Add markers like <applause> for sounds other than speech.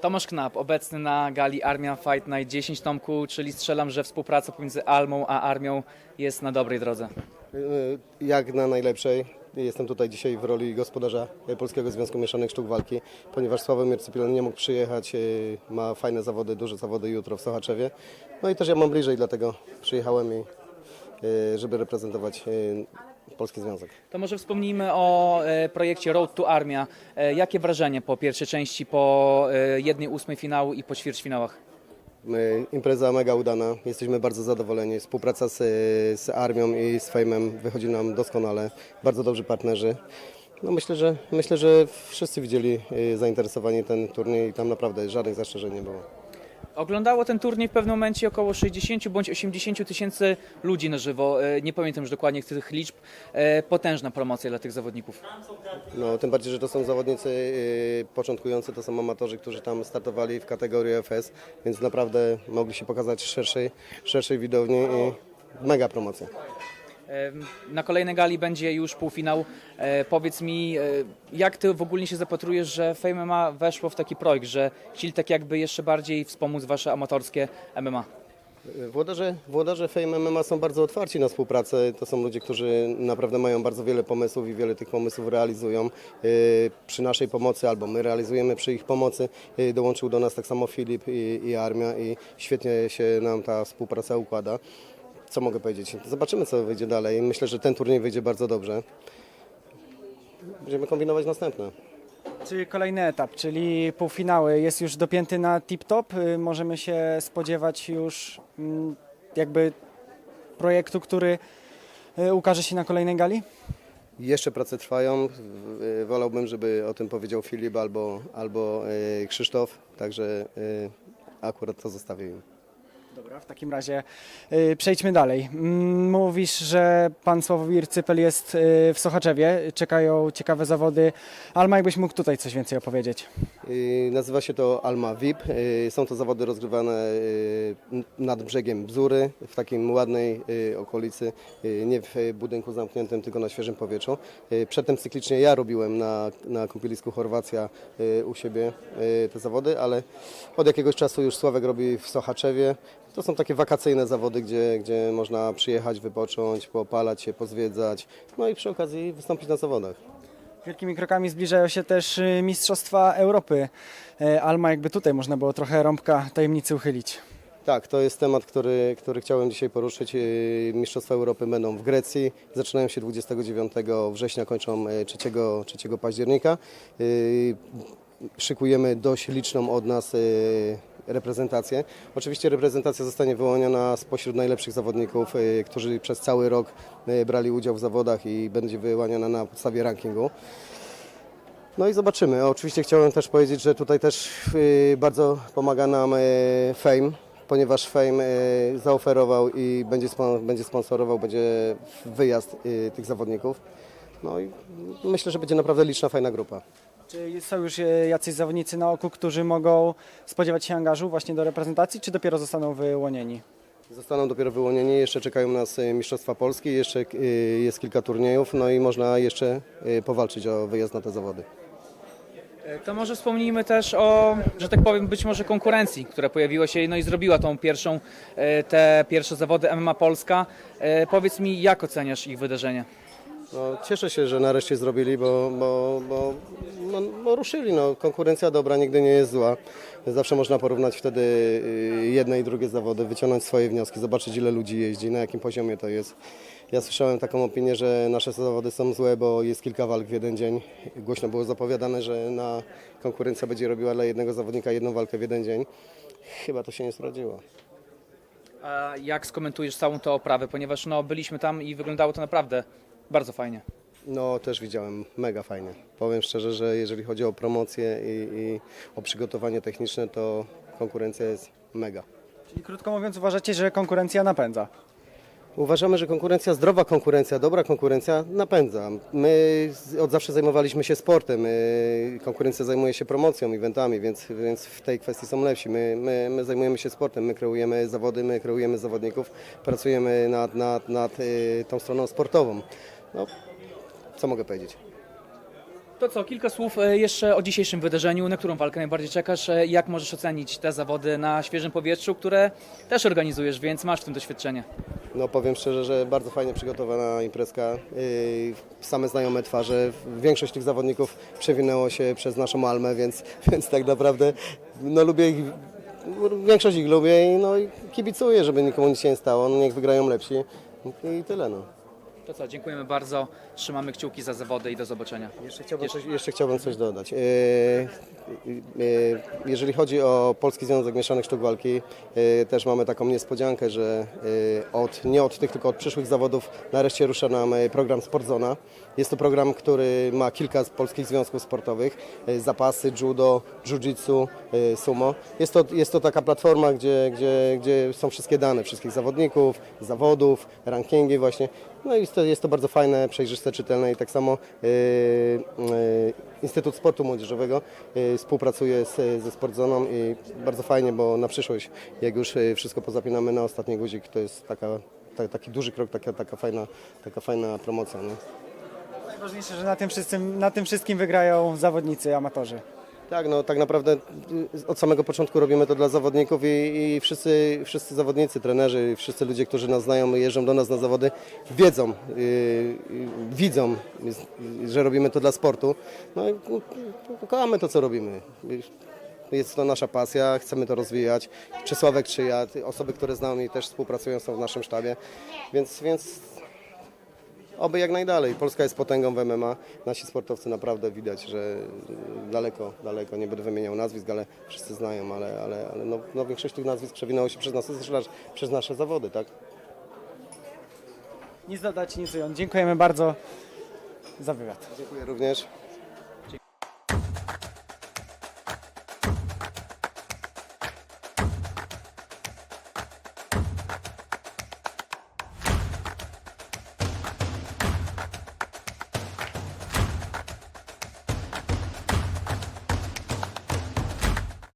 Tomasz Knap, obecny na gali Armia Fight Night 10 Tomku, czyli strzelam, że współpraca pomiędzy Almą a Armią jest na dobrej drodze. Y, Jak na najlepszej. Jestem tutaj dzisiaj w roli gospodarza Polskiego Związku Mieszanych Sztuk Walki, ponieważ Sławomir Cypilan nie mógł przyjechać, y, ma fajne zawody, duże zawody jutro w Sochaczewie. No i też ja mam bliżej, dlatego przyjechałem i y, żeby reprezentować Polski Związek. To może wspomnijmy o e, projekcie Road to Armia. E, jakie wrażenie po pierwszej części, po e, jednej ósmej finału i po ćwierćfinałach? My, impreza mega udana, jesteśmy bardzo zadowoleni. Współpraca z, z Armią i z Fejmem wychodzi nam doskonale. Bardzo dobrzy partnerzy. No myślę, że, myślę, że wszyscy widzieli y, zainteresowani ten turniej i tam naprawdę żadnych zastrzeżeń nie było. Oglądało ten turniej w pewnym momencie około 60 bądź 80 tysięcy ludzi na żywo. E, Nie pamiętam już dokładnie tych liczb. E, Potężna promocja dla tych zawodników. No, tym bardziej, że to są zawodnicy y, początkujący, to są amatorzy, którzy tam startowali w kategorii FS, więc naprawdę mogli się pokazać szerszej, szerszej widowni i mega promocja. Na kolejnej gali będzie już półfinał. E, Powiedz mi, e, jak ty w ogóle się zapatrujesz, że Fame MMA weszło w taki projekt, że chcieli tak jakby jeszcze bardziej wspomóc wasze amatorskie MMA? Włodarze, włodarze Fame MMA są bardzo otwarci na współpracę. To są ludzie, którzy naprawdę mają bardzo wiele pomysłów i wiele tych pomysłów realizują. Yy, Przy naszej pomocy, albo my realizujemy przy ich pomocy, dołączył do nas tak samo Filip i, i Armia i świetnie się nam ta współpraca układa. Co mogę powiedzieć? Zobaczymy, co wyjdzie dalej. Myślę, że ten turniej wyjdzie bardzo dobrze. Będziemy kombinować następne. Czyli kolejny etap, czyli półfinały jest już dopięty na tip-top. Y, Możemy się spodziewać już mm, jakby projektu, który y, ukaże się na kolejnej gali? Jeszcze prace trwają. W- Wolałbym, żeby o tym powiedział Filip albo, albo Krzysztof, także akurat to zostawię im. Dobra, w takim razie y, przejdźmy dalej. Mm, Mówisz, że pan Sławomir Cypel jest y, w Sochaczewie, czekają ciekawe zawody. Alma, jakbyś mógł tutaj coś więcej opowiedzieć? Yy, Nazywa się to Alma VIP. Są to zawody rozgrywane nad brzegiem Bzury, w takiej ładnej okolicy, nie w budynku zamkniętym, tylko na świeżym powietrzu. Przedtem cyklicznie ja robiłem na, na kąpielisku Chorwacja u siebie te zawody, ale od jakiegoś czasu już Sławek robi w Sochaczewie. To są takie wakacyjne zawody, gdzie, gdzie można przyjechać, wypocząć, popalać się, pozwiedzać, no i przy okazji wystąpić na zawodach. Wielkimi krokami zbliżają się też y, Mistrzostwa Europy. Y, Alma, jakby tutaj można było trochę rąbka tajemnicy uchylić. Tak, to jest temat, który, który chciałem dzisiaj poruszyć. Yy, Mistrzostwa Europy będą w Grecji. Zaczynają się 29 września, kończą yy, 3, 3 października. Yy, Szykujemy dość liczną od nas yy, reprezentację. Oczywiście reprezentacja zostanie wyłoniona spośród najlepszych zawodników, yy, którzy przez cały rok yy, brali udział w zawodach i będzie wyłaniana na podstawie rankingu. No i zobaczymy. Oczywiście chciałem też powiedzieć, że tutaj też y, bardzo pomaga nam Fame, ponieważ Fame zaoferował i będzie, będzie sponsorował, będzie wyjazd tych zawodników. No i myślę, że będzie naprawdę liczna, fajna grupa. Czy są już y, jacyś zawodnicy na oku, którzy mogą spodziewać się angażu właśnie do reprezentacji, czy dopiero zostaną wyłonieni? Zostaną dopiero wyłonieni, jeszcze czekają nas y, Mistrzostwa Polski, jeszcze y, jest kilka turniejów, no i można jeszcze powalczyć o wyjazd na te zawody. E, To może wspomnijmy też o, że tak powiem, być może konkurencji, która pojawiła się no i zrobiła tą pierwszą, e, te pierwsze zawody MMA Polska. E, Powiedz mi, jak oceniasz ich wydarzenie? No, cieszę się, że nareszcie zrobili, bo, bo, bo, no, bo ruszyli. No, konkurencja dobra nigdy nie jest zła. Zawsze można porównać wtedy y, jedne i drugie zawody, wyciągnąć swoje wnioski, zobaczyć ile ludzi jeździ, na jakim poziomie to jest. Ja słyszałem taką opinię, że nasze zawody są złe, bo jest kilka walk w jeden dzień. Głośno było zapowiadane, że na konkurencja będzie robiła dla jednego zawodnika jedną walkę w jeden dzień. Chyba to się nie sprawdziło. A jak skomentujesz całą tę oprawę? Ponieważ no, byliśmy tam i wyglądało to naprawdę bardzo fajnie. No, też widziałem, mega fajnie. Powiem szczerze, że jeżeli chodzi o promocję i, i o przygotowanie techniczne, to konkurencja jest mega. Czyli krótko mówiąc uważacie, że konkurencja napędza? Uważamy, że konkurencja, zdrowa konkurencja, dobra konkurencja napędza. My z- od zawsze zajmowaliśmy się sportem, konkurencja zajmuje się promocją, eventami, więc, więc w tej kwestii są lepsi. My, my, my zajmujemy się sportem, my kreujemy zawody, my kreujemy zawodników, pracujemy nad, nad, nad y, tą stroną sportową. No, co mogę powiedzieć? To co, kilka słów e, jeszcze o dzisiejszym wydarzeniu. Na którą walkę najbardziej czekasz? E, Jak możesz ocenić te zawody na świeżym powietrzu, które też organizujesz, więc masz w tym doświadczenie? No powiem szczerze, że bardzo fajnie przygotowana imprezka. Yy, Same znajome twarze. Większość tych zawodników przewinęło się przez naszą Almę, więc, <laughs> więc tak naprawdę no lubię ich, większość ich lubię i no i kibicuję, żeby nikomu nic się nie stało. No, niech wygrają lepsi i tyle no. To co, dziękujemy bardzo. Trzymamy kciuki za zawody i do zobaczenia. Jeszcze chciałbym coś, jeszcze chciałbym coś dodać. Yy, yy, Jeżeli chodzi o Polski Związek Mieszanych Sztuk Walki, też mamy taką niespodziankę, że od, nie od tych, tylko od przyszłych zawodów nareszcie rusza nam program Sportzona. Jest to program, który ma kilka z polskich związków sportowych, zapasy, judo, jiu-jitsu, sumo. Jest to, jest to taka platforma, gdzie, gdzie, gdzie są wszystkie dane wszystkich zawodników, zawodów, rankingi właśnie. No i jest to, jest to bardzo fajne, przejrzyste, czytelne i tak samo yy, yy, Instytut Sportu Młodzieżowego yy, współpracuje z, ze Sportzoną i bardzo fajnie, bo na przyszłość, jak już wszystko pozapinamy na ostatni guzik, to jest taka, ta, taki duży krok, taka, taka, fajna, taka fajna promocja. Nie? Najważniejsze, że na tym, wszystkim, na tym wszystkim wygrają zawodnicy, amatorzy. Tak, no tak naprawdę y, od samego początku robimy to dla zawodników i, i wszyscy, wszyscy zawodnicy, trenerzy, wszyscy ludzie, którzy nas znają i jeżdżą do nas na zawody, wiedzą, y, y, widzą, y, że robimy to dla sportu. No i y, kochamy to, co robimy. Jest to nasza pasja, chcemy to rozwijać. Czesławek czy ja, osoby, które z nami też współpracują, są w naszym sztabie, więc, więc Oby jak najdalej. Polska jest potęgą w MMA. Nasi sportowcy naprawdę widać, że daleko, daleko, nie będę wymieniał nazwisk, ale wszyscy znają, ale, ale, ale no, no większość tych nazwisk przewinęło się przez nas, zresztą przez nasze zawody, tak? Nic dodać, nic ująć. Dziękujemy bardzo za wywiad. Dziękuję również.